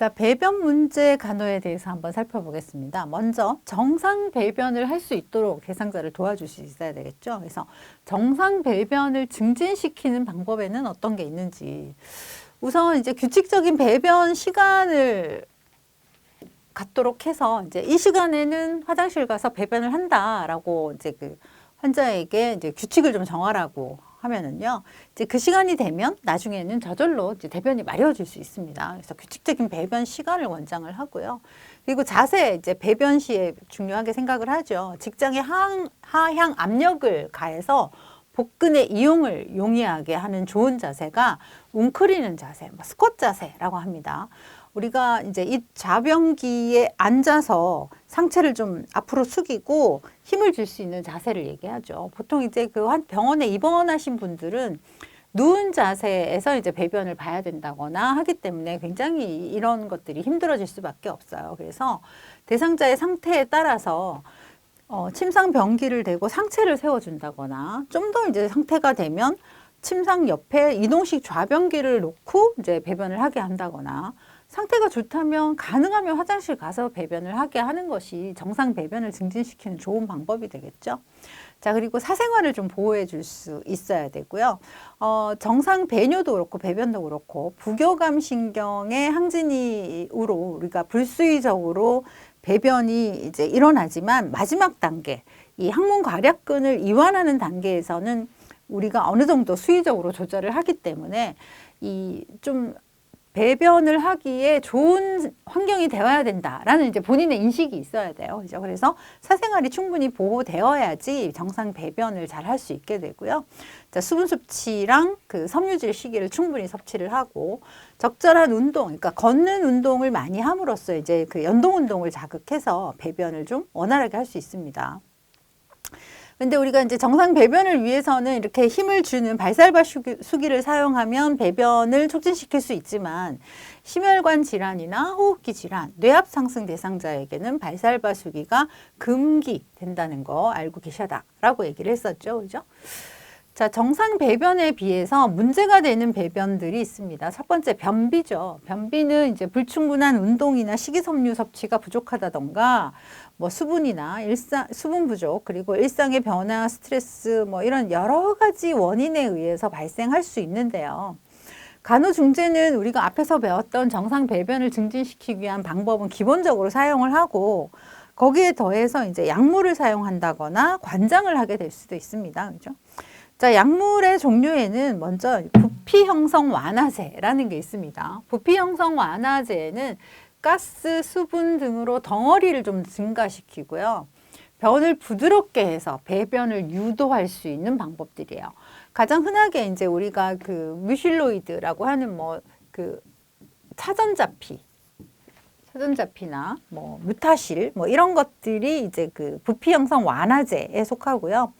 자, 배변 문제 간호에 대해서 한번 살펴보겠습니다. 먼저 정상 배변을 할 수 있도록 대상자를 있어야 되겠죠. 그래서 정상 배변을 증진시키는 방법에는 어떤 게 있는지 우선 이제 규칙적인 배변 시간을 갖도록 해서 이제 이 시간에는 화장실 가서 배변을 한다라고 이제 그 환자에게 이제 규칙을 좀 정하라고 하면은요. 이제 그 시간이 되면 나중에는 저절로 이제 대변이 마려워질 수 있습니다. 그래서 규칙적인 배변 시간을 원장을 하고요. 그리고 자세 이제 배변 시에 중요하게 생각을 하죠. 직장의 하향, 압력을 가해서 복근의 이용을 용이하게 하는 좋은 자세가 웅크리는 자세, 뭐 스쿼트 자세라고 합니다. 우리가 이제 이 좌변기에 앉아서 상체를 좀 앞으로 숙이고 힘을 줄 수 있는 자세를 얘기하죠. 보통 이제 그 병원에 입원하신 분들은 누운 자세에서 이제 배변을 봐야 된다거나 하기 때문에 굉장히 이런 것들이 힘들어질 수밖에 없어요. 그래서 대상자의 상태에 따라서 어, 침상 변기를 대고 상체를 세워준다거나 좀 더 이제 상태가 되면 침상 옆에 이동식 좌변기를 놓고 이제 배변을 하게 한다거나 상태가 좋다면 가능하면 화장실 가서 배변을 하게 하는 것이 정상 배변을 증진시키는 좋은 방법이 되겠죠. 자, 그리고 사생활을 좀 보호해 줄 수 있어야 되고요. 어, 정상 배뇨도 그렇고 배변도 그렇고 부교감 신경의 항진이로 우리가 불수의적으로 배변이 이제 일어나지만 마지막 단계, 이 항문 괄약근을 이완하는 단계에서는 우리가 어느 정도 수의적으로 조절을 하기 때문에 이좀 배변을 하기에 좋은 환경이 되어야 된다라는 이제 본인의 인식이 있어야 돼요. 그죠? 그래서 사생활이 충분히 보호되어야지 정상 배변을 잘 할 수 있게 되고요. 자, 수분 섭취랑 그 섬유질 시기를 충분히 섭취를 하고 적절한 운동, 그러니까 걷는 운동을 많이 함으로써 이제 그 연동 운동을 자극해서 배변을 좀 원활하게 할 수 있습니다. 근데 우리가 이제 정상 배변을 위해서는 이렇게 힘을 주는 발살바 수기를 사용하면 배변을 촉진시킬 수 있지만 심혈관 질환이나 호흡기 질환, 뇌압 상승 대상자에게는 발살바 수기가 금기 된다는 거 알고 계셔다라고 얘기를 했었죠. 그죠? 자, 정상 배변에 비해서 문제가 되는 배변들이 있습니다. 첫 번째 변비죠. 변비는 이제 불충분한 운동이나 식이섬유 섭취가 부족하다던가 뭐 수분이나 일상 수분 부족 그리고 일상의 변화, 스트레스 뭐 이런 여러 가지 원인에 의해서 발생할 수 있는데요. 간호중재는 우리가 앞에서 배웠던 정상 배변을 증진시키기 위한 방법은 기본적으로 사용을 하고 거기에 더해서 이제 약물을 사용한다거나 관장을 하게 될 수도 있습니다. 그죠? 자, 약물의 종류에는 먼저 부피 형성 완화제라는 게 있습니다. 부피 형성 완화제는 가스, 수분 등으로 덩어리를 좀 증가시키고요. 변을 부드럽게 해서 배변을 유도할 수 있는 방법들이에요. 가장 흔하게 이제 우리가 그 뮤실로이드라고 하는 뭐 그 차전자피, 차전자피나 뭐 무타실 뭐 이런 것들이 이제 그 부피 형성 완화제에 속하고요.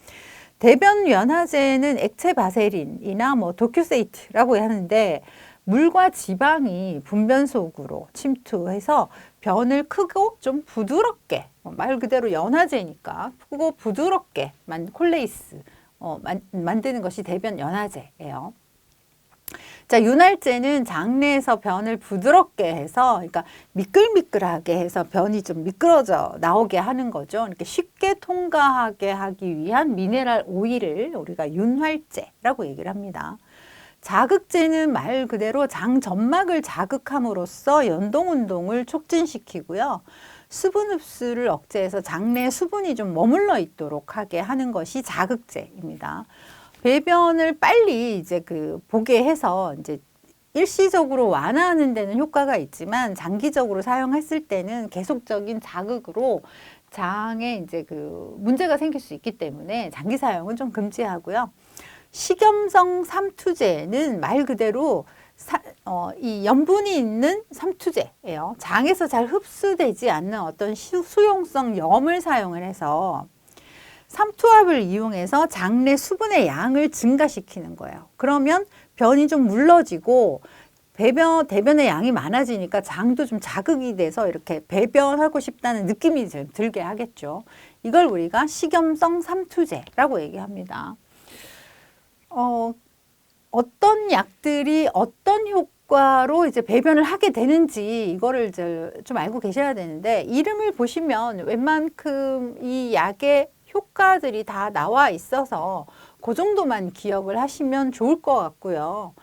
대변 연화제는 액체 바세린이나 뭐 도큐세이트라고 하는데 물과 지방이 분변 속으로 침투해서 변을 크고 좀 부드럽게 어, 말 그대로 연화제니까 크고 부드럽게 만 콜레이스 어, 만, 만드는 것이 대변 연화제예요. 자, 윤활제는 장내에서 변을 부드럽게 해서, 그러니까 미끌미끌하게 해서 변이 좀 미끄러져 나오게 하는 거죠. 이렇게 쉽게 통과하게 하기 위한 미네랄 오일을 우리가 윤활제라고 얘기를 합니다. 자극제는 말 그대로 장 점막을 자극함으로써 연동 운동을 촉진시키고요. 수분 흡수를 억제해서 장내 수분이 좀 머물러 있도록 하게 하는 것이 자극제입니다. 배변을 빨리 이제 그 보게 해서 이제 일시적으로 완화하는 데는 효과가 있지만 장기적으로 사용했을 때는 계속적인 자극으로 장에 이제 그 문제가 생길 수 있기 때문에 장기 사용은 좀 금지하고요. 식염성 삼투제는 말 그대로 사, 어, 이 염분이 있는 삼투제예요. 장에서 잘 흡수되지 않는 어떤 수용성 염을 사용을 해서 삼투압을 이용해서 장내 수분의 양을 증가시키는 거예요. 그러면 변이 좀 물러지고 배변, 대변의 양이 많아지니까 장도 좀 자극이 돼서 이렇게 배변하고 싶다는 느낌이 들게 하겠죠. 이걸 우리가 식염성 삼투제라고 얘기합니다. 어, 어떤 약들이 어떤 효과 효과로 이제 배변을 하게 되는지 이거를 이제 좀 알고 계셔야 되는데 이름을 보시면 웬만큼 이 약의 효과들이 다 나와 있어서 그 정도만 기억을 하시면 좋을 것 같고요.